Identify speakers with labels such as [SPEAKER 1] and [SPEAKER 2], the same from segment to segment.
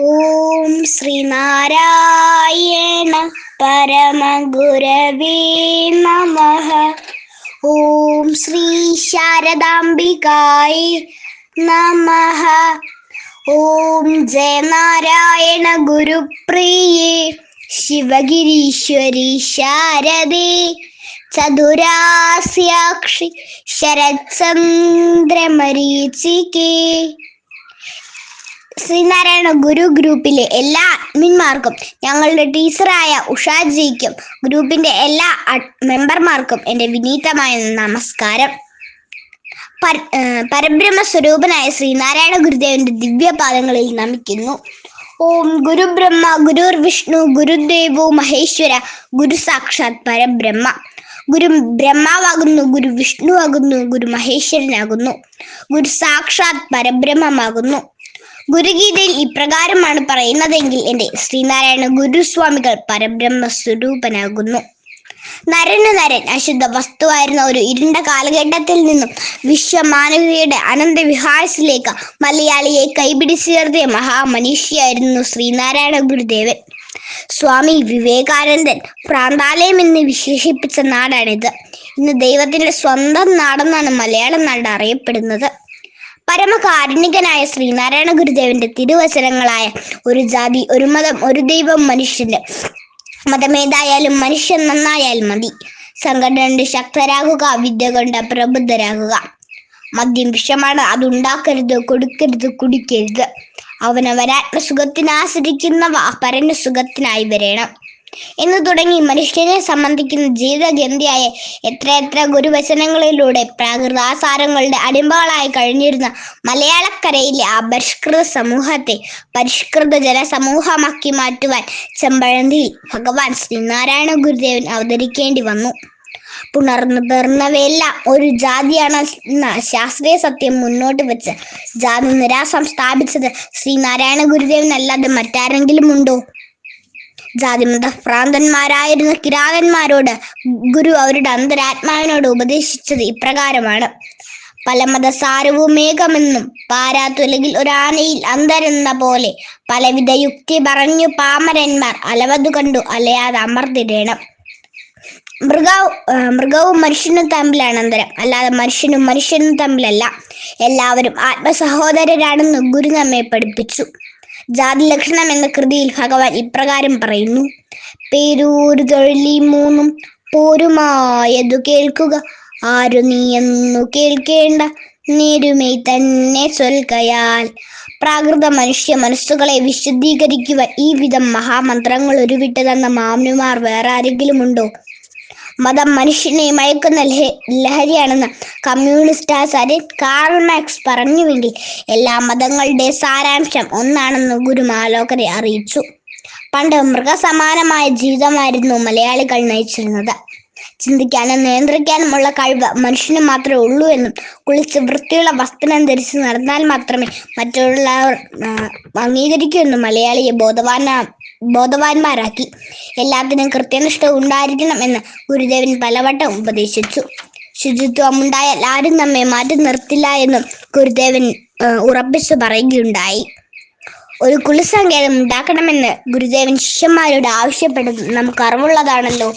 [SPEAKER 1] ഓം ശ്രീനാരായണ പരമഗുരവേ നമ. ഓം ശ്രീ ശാരദാംബികായ നമ. ഓം ജയനാരായണ ഗുരുപ്രിയേ ശിവഗിരീശ്വരി ശാരദേ ചതുരാസ്യാക്ഷി ശരത്ചന്ദ്രമരീചികേ. ശ്രീനാരായണ ഗുരു ഗ്രൂപ്പിലെ എല്ലാ അഡ്മിന്മാർക്കും ഞങ്ങളുടെ ടീച്ചറായ ഉഷാജിക്കും ഗ്രൂപ്പിന്റെ എല്ലാ മെമ്പർമാർക്കും എന്റെ വിനീതമായ നമസ്കാരം. പരബ്രഹ്മ സ്വരൂപനായ ശ്രീനാരായണ ഗുരുദേവന്റെ ദിവ്യപാദങ്ങളിൽ നമിക്കുന്നു. ഓം ഗുരുബ്രഹ്മ ഗുരുർ വിഷ്ണു ഗുരുദേവോ മഹേശ്വര ഗുരു സാക്ഷാത് പരബ്രഹ്മ. ഗുരു ബ്രഹ്മാവാകുന്നു ഗുരു വിഷ്ണുവാകുന്നു ഗുരു മഹേശ്വരനാകുന്നു. ഗുരു സാക്ഷാത് പരബ്രഹ്മമാകുന്നു. ഗുരുഗീതയിൽ ഇപ്രകാരമാണ് പറയുന്നതെങ്കിൽ എന്റെ ശ്രീനാരായണ ഗുരുസ്വാമികൾ പരബ്രഹ്മ സ്വരൂപനാകുന്നു നരന് നരൻ അശുദ്ധ വസ്തുവായിരുന്ന ഒരു ഇരുണ്ട കാലഘട്ടത്തിൽ നിന്നും വിശ്വമാനവികയുടെ അനന്ത വിഹാസിലേക്ക് മലയാളിയെ കൈപിടിച്ചുയർത്തിയ മഹാമനുഷ്യായിരുന്നു ശ്രീനാരായണ ഗുരുദേവൻ. സ്വാമി വിവേകാനന്ദൻ പ്രാന്താലയം എന്ന് വിശേഷിപ്പിച്ച നാടാണിത്. ഇന്ന് ദൈവത്തിന്റെ സ്വന്തം നാടെന്നാണ് മലയാളം നാട് അറിയപ്പെടുന്നത്. പരമകാരുണികനായ ശ്രീനാരായണ ഗുരുദേവന്റെ തിരുവചനങ്ങളായ ഒരു ജാതി ഒരു മതം ഒരു ദൈവം മനുഷ്യന്റെ മതമേതായാലും മനുഷ്യൻ നന്നായാൽ മതി. സംഘടന ശക്തരാകുക വിദ്യ കൊണ്ട് പ്രബുദ്ധരാകുക. മദ്യം വിഷമാണ് അതുണ്ടാക്കരുത് കൊടുക്കരുത് കുടിക്കരുത്. അവനവരാത്മസുഖത്തിനാസ്വദിക്കുന്നവ ആശ്രയിക്കുന്നവ പരന് സുഖത്തിനായി വരേണം. എന്ന് തുടങ്ങി മനുഷ്യനെ സംബന്ധിക്കുന്ന ജീവിതഗന്ധിയായ എത്രയെത്ര ഗുരുവചനങ്ങളിലൂടെ പ്രാകൃതാസാരങ്ങളുടെ അടിമ്പകളായി കഴിഞ്ഞിരുന്ന മലയാളക്കരയിലെ ആ പരിഷ്കൃത സമൂഹത്തെ പരിഷ്കൃത ജനസമൂഹമാക്കി മാറ്റുവാൻ ചെമ്പഴന്തിയിൽ ഭഗവാൻ ശ്രീനാരായണ ഗുരുദേവൻ അവതരിക്കേണ്ടി വന്നു. പുണർന്നു പിറന്നവയെല്ലാം ഒരു ജാതിയാണ് എന്ന ശാസ്ത്രീയ സത്യം മുന്നോട്ട് വെച്ച് ജാതി നിരാസം സ്ഥാപിച്ചത് ശ്രീനാരായണ ഗുരുദേവൻ അല്ലാതെ മറ്റാരെങ്കിലും ഉണ്ടോ? ജാതിമത. ഭ്രാന്തന്മാരായിരുന്ന കിരാതന്മാരോട് ഗുരു അവരുടെ അന്തരാത്മാവിനോട് ഉപദേശിച്ചത് ഇപ്രകാരമാണ്. പല മതസാരവും മേഘമെന്നും പാരാത്തുലകിൽ ഒരാനയിൽ അന്തരെന്ന പോലെ പലവിധ യുക്തി പറഞ്ഞു പാമരന്മാർ അലവതു കണ്ടു അലയാതെ അമർത്തിടേണം. മൃഗ മൃഗവും മനുഷ്യനും തമ്മിലാണ് അന്തരം. അല്ലാതെ മനുഷ്യനും മനുഷ്യനും തമ്മിലല്ല. എല്ലാവരും ആത്മസഹോദരരാണെന്ന് ഗുരു നമ്മെ പഠിപ്പിച്ചു. ജാതി ലക്ഷണം എന്ന കൃതിയിൽ ഭഗവാൻ ഇപ്രകാരം പറയുന്നു. പേരൂര് തൊഴിലി മൂന്നും പോരുമായതു കേൾക്കുക. ആരു നീ എന്നു കേൾക്കേണ്ട നേരുമേ തന്നെ സ്വൽകയാൽ പ്രാകൃത മനുഷ്യ മനസ്സുകളെ വിശുദ്ധീകരിക്കുവാൻ ഈ വിധം മഹാമന്ത്രങ്ങൾ ഉരുവിട്ട് തന്ന മാമനുമാർ വേറെ ആരെങ്കിലും ഉണ്ടോ? മതം മനുഷ്യനെ മയക്കുന്ന ലഹ- ലഹരിയാണെന്ന് കമ്മ്യൂണിസ്റ്റ് ആചാര്യൻ കാൾ മാക്സ് പറഞ്ഞുവെങ്കിൽ എല്ലാ മതങ്ങളുടെ സാരാംശം ഒന്നാണെന്ന് ഗുരുമാലോകരെ അറിയിച്ചു. പണ്ട് മൃഗസമാനമായ ജീവിതമായിരുന്നു മലയാളികൾ നയിച്ചിരുന്നത്. ചിന്തിക്കാനും നിയന്ത്രിക്കാനുമുള്ള കഴിവ് മനുഷ്യന് മാത്രമേ ഉള്ളൂ എന്നും കുളിച്ച് വൃത്തിയുള്ള വസ്ത്രം ധരിച്ച് നടന്നാൽ മാത്രമേ മറ്റുള്ളവർ അംഗീകരിക്കൂ എന്നും മലയാളിയെ ബോധവാന ബോധവാന്മാരാക്കി. എല്ലാത്തിനും കൃത്യനിഷ്ഠ ഉണ്ടായിരിക്കണം എന്ന് ഗുരുദേവൻ പലവട്ടം ഉപദേശിച്ചു. ശുചിത്വം ഉണ്ടായാൽ ആരും നമ്മെ മാറ്റി നിർത്തില്ല എന്നും ഗുരുദേവൻ ഉറപ്പിച്ചു പറയുകയുണ്ടായി. ഒരു കുലസങ്കേതം ഉണ്ടാക്കണമെന്ന് ഗുരുദേവൻ ശിഷ്യന്മാരോട് ആവശ്യപ്പെട്ടത് നമുക്ക് അറിവുള്ളതാണല്ലോ.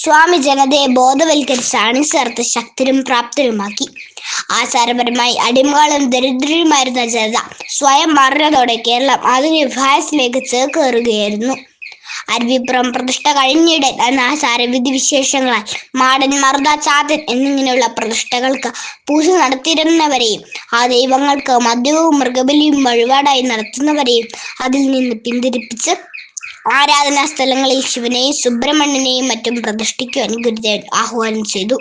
[SPEAKER 1] സ്വാമി ജനതയെ ബോധവൽക്കരിച്ച് അണിചേർത്ത് ശക്തരും പ്രാപ്തരുമാക്കി. ആചാരപരമായി അടിമകളും ദരിദ്രരുമായിരുന്ന ജനത സ്വയം മറന്നതോടെ കേരളം ആധുനിക വിഭാഗത്തിലേക്ക് ചേക്കേറുകയായിരുന്നു. അരുവിപ്പുറം പ്രതിഷ്ഠ കഴിഞ്ഞിടെ അനാചാര വിധി വിശേഷങ്ങളാൽ മാടൻ മർദ ചാതൻ എന്നിങ്ങനെയുള്ള പ്രതിഷ്ഠകൾക്ക് പൂജ നടത്തിയിരുന്നവരെയും ആ ദൈവങ്ങൾക്ക് മദ്യവും മൃഗബലിയും വഴിപാടായി നടത്തുന്നവരെയും അതിൽ നിന്ന് പിന്തിരിപ്പിച്ച് ആരാധനാ സ്ഥലങ്ങളിൽ ശിവനെയും സുബ്രഹ്മണ്യനെയും മറ്റും പ്രതിഷ്ഠിക്കുവാൻ ഗുരുദേവൻ ആഹ്വാനം ചെയ്തു.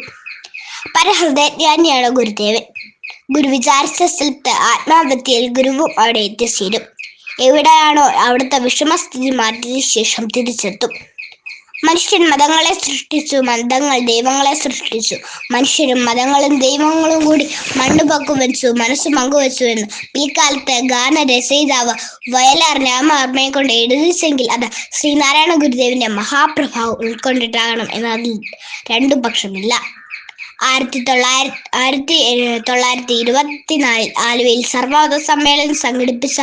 [SPEAKER 1] പരഹൃദയജ്ഞാനിയാണ് ഗുരുദേവൻ. ഗുരു വിചാരിച്ച സ്ഥലത്ത് ആത്മാവൃത്തിയിൽ ഗുരുവും അവിടെ എത്തിച്ചേരും. എവിടെയാണോ അവിടുത്തെ വിഷമസ്ഥിതി മാറ്റിയ ശേഷം തിരിച്ചെത്തും. മനുഷ്യൻ മതങ്ങളെ സൃഷ്ടിച്ചു മതങ്ങൾ ദൈവങ്ങളെ സൃഷ്ടിച്ചു. മനുഷ്യരും മതങ്ങളും ദൈവങ്ങളും കൂടി മണ്ണ് പക്കുവച്ചു മനസ്സ് പങ്കുവെച്ചു എന്ന് പിൽക്കാലത്ത് ഗാന രചയിതാവ് വയലാർ രാമവർമ്മയെ കൊണ്ട് എഴുതിച്ചെങ്കിൽ അത് ശ്രീനാരായണ ഗുരുദേവിന്റെ മഹാപ്രഭാവം ഉൾക്കൊണ്ടിട്ടാകണം എന്നതിൽ രണ്ടു പക്ഷമില്ല ആയിരത്തി തൊള്ളായിരത്തി ആയിരത്തി തൊള്ളായിരത്തി ഇരുപത്തിനാലിൽ ആലുവയിൽ സർവമത സമ്മേളനം സംഘടിപ്പിച്ച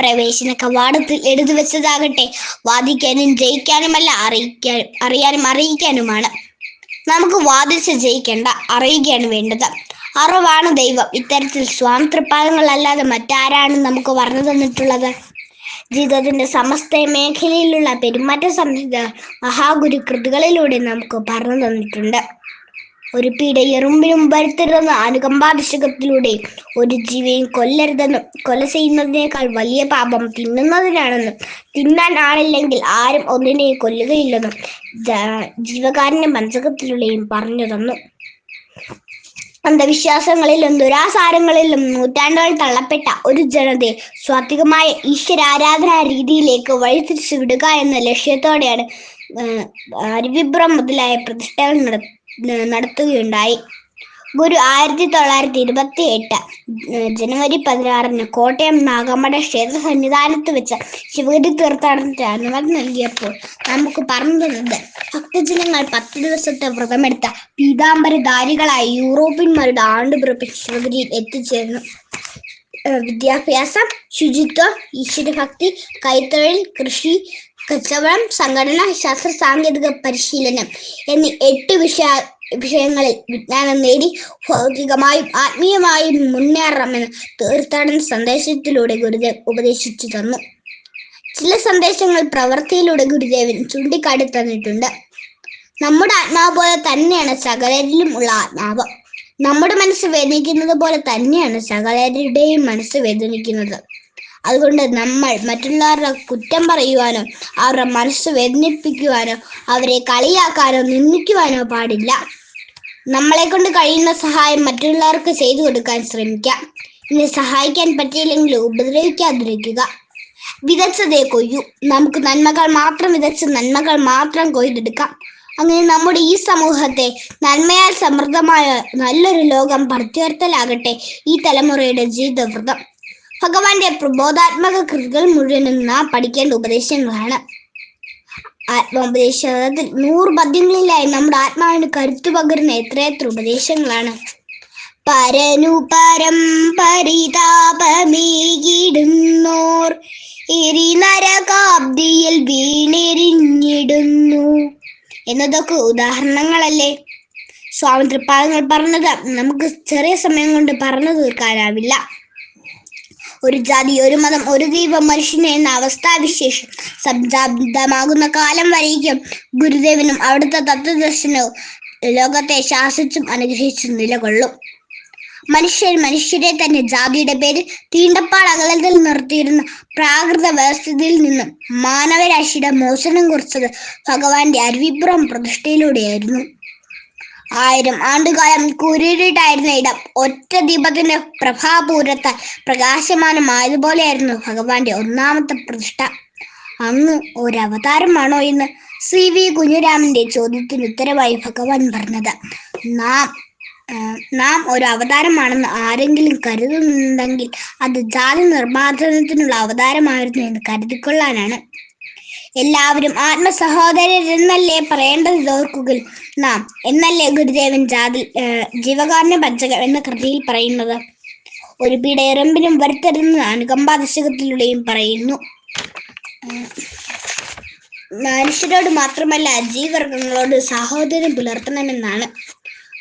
[SPEAKER 1] പ്രവേശന കവാടത്തിൽ എഴുതി വെച്ചതാകട്ടെ. വാദിക്കാനും ജയിക്കാനുമല്ല അറിയിക്കാനും അറിയാനും അറിയിക്കാനുമാണ്. നമുക്ക് വാദിച്ച് ജയിക്കേണ്ട അറിയുകയാണ് വേണ്ടത്. അറിവാണ് ദൈവം. ഇത്തരത്തിൽ സ്വാതന്ത്ര്യപാദങ്ങളല്ലാതെ മറ്റാരാണ് നമുക്ക് പറഞ്ഞു തന്നിട്ടുള്ളത്? ജീവിതത്തിന്റെ സമസ്ത മേഖലയിലുള്ള പെരുമാറ്റ സംഹിത മഹാഗുരു കൃതികളിലൂടെ നമുക്ക് പറഞ്ഞു തന്നിട്ടുണ്ട്. ഒരു പീഡ എറുമ്പിനും വരുത്തരുതെന്ന അനുകമ്പാഭിഷേകത്തിലൂടെ ഒരു ജീവിയും കൊല്ലരുതെന്നും കൊല ചെയ്യുന്നതിനേക്കാൾ വലിയ പാപം തിന്നുന്നതിനാണെന്നും തിന്നാൻ ആളില്ലെങ്കിൽ ആരും ഒന്നിനെയും കൊല്ലുകയില്ലെന്നും ജീവകാരന്റെ പഞ്ചകത്തിലൂടെയും പറഞ്ഞു തന്നു അന്ധവിശ്വാസങ്ങളിലും ദുരാസാരങ്ങളിലും നൂറ്റാണ്ടുകൾ തള്ളപ്പെട്ട ഒരു ജനതയെ സ്വാത്വികമായ ഈശ്വരാരാധനാ രീതിയിലേക്ക് വഴിതിരിച്ചു വിടുക എന്ന ലക്ഷ്യത്തോടെയാണ് ആഹ്, അരുവിപ്പുറം മുതലായ പ്രതിഷ്ഠകൾ നട നടത്തുകയുണ്ടായി. ഗുരു ആയിരത്തി തൊള്ളായിരത്തി ഇരുപത്തി എട്ട് ജനുവരി പതിനാറിന് കോട്ടയം നാഗമഠ ക്ഷേത്ര സന്നിധാനത്ത് വെച്ച് ശിവഗിരി തീർത്ഥാടനത്തിന് അനുമതി നൽകിയപ്പോൾ നമുക്ക് പറഞ്ഞു തന്നത് ഭക്തജനങ്ങൾ പത്ത് ദിവസത്തെ വ്രതമെടുത്ത പീതാംബരധാരികളായ യൂറോപ്യന്മാരുടെ ആണ്ടുപിറപ്പിൽ ശിവഗിരിയിൽ എത്തിച്ചേർന്നു. വിദ്യാഭ്യാസം ശുചിത്വം ഈശ്വരഭക്തി കൈത്തൊഴിൽ കൃഷി കച്ചവടം സംഘടന ശാസ്ത്ര സാങ്കേതിക പരിശീലനം എന്നീ എട്ട് വിഷയ വിഷയങ്ങളിൽ വിജ്ഞാനം നേടി ഭൗതികമായും ആത്മീയമായും മുന്നേറണമെന്ന് തീർത്ഥാടന സന്ദേശത്തിലൂടെ ഗുരുദേവ് ഉപദേശിച്ചു തന്നു. ചില സന്ദേശങ്ങൾ പ്രവൃത്തിയിലൂടെ ഗുരുദേവൻ ചൂണ്ടിക്കാട്ടി തന്നിട്ടുണ്ട് നമ്മുടെ ആത്മാവ് തന്നെയാണ് സകലരിലും ഉള്ള ആത്മാവ്. നമ്മുടെ മനസ്സ് വേദനിക്കുന്നത് പോലെ തന്നെയാണ് സകലരുടെയും മനസ്സ് വേദനിക്കുന്നത്. അതുകൊണ്ട് നമ്മൾ മറ്റുള്ളവരുടെ കുറ്റം പറയുവാനോ അവരുടെ മനസ്സ് വേദനിപ്പിക്കുവാനോ അവരെ കളിയാക്കാനോ നിന്ദിക്കുവാനോ പാടില്ല. നമ്മളെ കൊണ്ട് കഴിയുന്ന സഹായം മറ്റുള്ളവർക്ക് ചെയ്തു കൊടുക്കാൻ ശ്രമിക്കാം. ഇനി സഹായിക്കാൻ പറ്റിയില്ലെങ്കിൽ ഉപദ്രവിക്കാതിരിക്കുക. വിതച്ചതേ കൊയ്യൂ. നമുക്ക് നന്മകൾ മാത്രം വിതച്ച് നന്മകൾ മാത്രം കൊയ്തെടുക്കാം. അങ്ങനെ നമ്മുടെ ഈ സമൂഹത്തെ നന്മയാൽ സമൃദ്ധമായ നല്ലൊരു ലോകം പടുത്തുയർത്തലാകട്ടെ ഈ തലമുറയുടെ ജീവിതവ്രതം. ഭഗവാന്റെ പ്രബോധാത്മക കൃതികൾ മുഴുവനും നാം പഠിക്കേണ്ട ഉപദേശങ്ങളാണ്. ആത്മോപദേശത്തിൽ നൂറ് പദ്യങ്ങളിലായി നമ്മുടെ ആത്മാവിന് കരുത്തു പകരുന്ന എത്രയെത്ര ഉപദേശങ്ങളാണ്. പരനു പരം പരിതാപമേകിടുന്നോർ എരിനരകാബ്ദിയിൽ വീണെരിഞ്ഞിടുന്നു. എന്നതൊക്കെ ഉദാഹരണങ്ങളല്ലേ? സ്വാമി തൃപ്പാദങ്ങൾ പറഞ്ഞത് നമുക്ക് ചെറിയ സമയം കൊണ്ട് പറഞ്ഞു തീർക്കാനാവില്ല. ഒരു ജാതി ഒരു മതം ഒരു ദൈവം മനുഷ്യൻ എന്ന അവസ്ഥാവിശേഷം സംജാതമാകുന്ന കാലം വരേക്കും ഗുരുദേവനും അവിടുത്തെ തത്വദർശനവും ലോകത്തെ ശാസിച്ചും അനുഗ്രഹിച്ചും നിലകൊള്ളും. മനുഷ്യർ മനുഷ്യരെ തന്നെ ജാതിയുടെ പേരിൽ തീണ്ടപ്പാൾ അകലത്തിൽ നിർത്തിയിരുന്ന പ്രാകൃത വ്യവസ്ഥിതിയിൽ നിന്നും മാനവരാശിയുടെ മോചനം കുറിച്ചത് ഭഗവാന്റെ അരുവിപ്പുറം പ്രതിഷ്ഠയിലൂടെയായിരുന്നു. ആയിരം ആണ്ടുകാലം കുരുടായിരുന്ന ഇടം. ഒറ്റ ദീപത്തിന്റെ പ്രഭാപൂരത്താൽ പ്രകാശമാനമായതുപോലെയായിരുന്നു ഭഗവാന്റെ ഒന്നാമത്തെ പ്രതിഷ്ഠ. അന്ന് ഒരവതാരമാണോ എന്ന് സി വി കുഞ്ഞുരാമന്റെ ചോദ്യത്തിന് ഉത്തരവായി ഭഗവാൻ പറഞ്ഞത്. നാം നാം ഒരു അവതാരമാണെന്ന് ആരെങ്കിലും കരുതുന്നുണ്ടെങ്കിൽ അത് ജാതി നിർമാർജനത്തിനുള്ള അവതാരമായിരുന്നു എന്ന് കരുതിക്കൊള്ളാനാണ്. എല്ലാവരും ആത്മസഹോദരരെന്നല്ലേ പറയേണ്ടത്? ഓർക്കുകിൽ നാം എന്നല്ലേ ഗുരുദേവൻ ജാതി ജീവകാരുണ്യ പഞ്ചകം എന്ന കൃതിയിൽ പറയുന്നത്? ഒരു പീഡ എറമ്പിനും വരുത്തരുന്ന അനുകമ്പാദശകത്തിലൂടെയും പറയുന്നു. ആ, മനുഷ്യരോട് മാത്രമല്ല ജീവർഗങ്ങളോട് സഹോദരം പുലർത്തണമെന്നാണ്.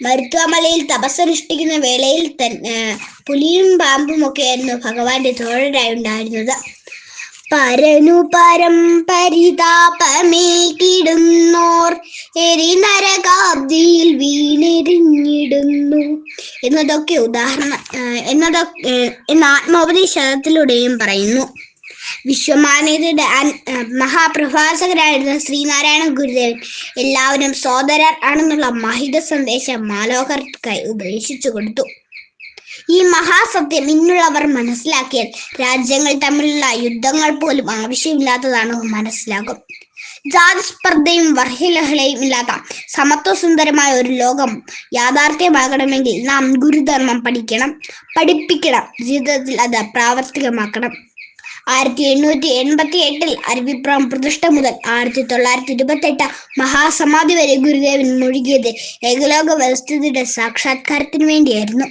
[SPEAKER 1] മരുത്വാമലയിൽ തപസ്സനുഷ്ഠിക്കുന്ന വേളയിൽ തന്നെ പുലിയും പാമ്പും ഒക്കെയായിരുന്നു ഭഗവാന്റെ തോഴരായി ഉണ്ടായിരുന്നത് പരനു പരം പരിതാപമേകിടുന്നോർ എരിനരകാബ്ദിയിൽ വീണെരിഞ്ഞിടുന്നു. എന്നതൊക്കെ ഉദാഹരണം എന്നതൊക്കെ എന്ന ആത്മോപദേശത്തിലൂടെയും പറയുന്നു. വിശ്വമാന്യതയുടെ മഹാപ്രഭാസകരായിരുന്ന ശ്രീനാരായണ ഗുരുദേവൻ എല്ലാവരും സോദരർ ആണെന്നുള്ള മഹിത സന്ദേശം മാലോകർക്കായി ഉപദേശിച്ചു കൊടുത്തു. ഈ മഹാസത്യം ഇന്നുള്ളവർ മനസ്സിലാക്കിയാൽ രാജ്യങ്ങൾ തമ്മിലുള്ള യുദ്ധങ്ങൾ പോലും ആവശ്യമില്ലാത്തതാണ് മനസ്സിലാകും. ജാതി ജാതിസ്പർദ്ധയും വർഹിലഹളയും ഇല്ലാത്ത സമത്വസുന്ദരമായ ഒരു ലോകം യാഥാർത്ഥ്യമാകണമെങ്കിൽ നാം ഗുരുധർമ്മം പഠിക്കണം. പഠിപ്പിക്കണം. ജീവിതത്തിൽ അത് പ്രാവർത്തികമാക്കണം. ആയിരത്തി എണ്ണൂറ്റി എൺപത്തി എട്ടിൽ അരുവിപ്രം പ്രതിഷ്ഠ മുതൽ ആയിരത്തി തൊള്ളായിരത്തി ഇരുപത്തി എട്ട് മഹാസമാധി വരെ ഗുരുദേവൻ മുഴുകിയത് ഏകലോക വ്യവസ്ഥിതിയുടെ സാക്ഷാത്കാരത്തിന് വേണ്ടിയായിരുന്നു.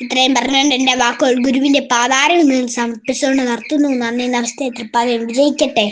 [SPEAKER 1] ഇത്രയും പറഞ്ഞുകൊണ്ട് എന്റെ വാക്കുകൾ ഗുരുവിന്റെ പാതാരങ്ങളിൽ സമർപ്പിച്ചുകൊണ്ട് നടത്തുന്നു നന്ദി നമസ്തേ. തൃപ്പാതയും വിജയിക്കട്ടെ.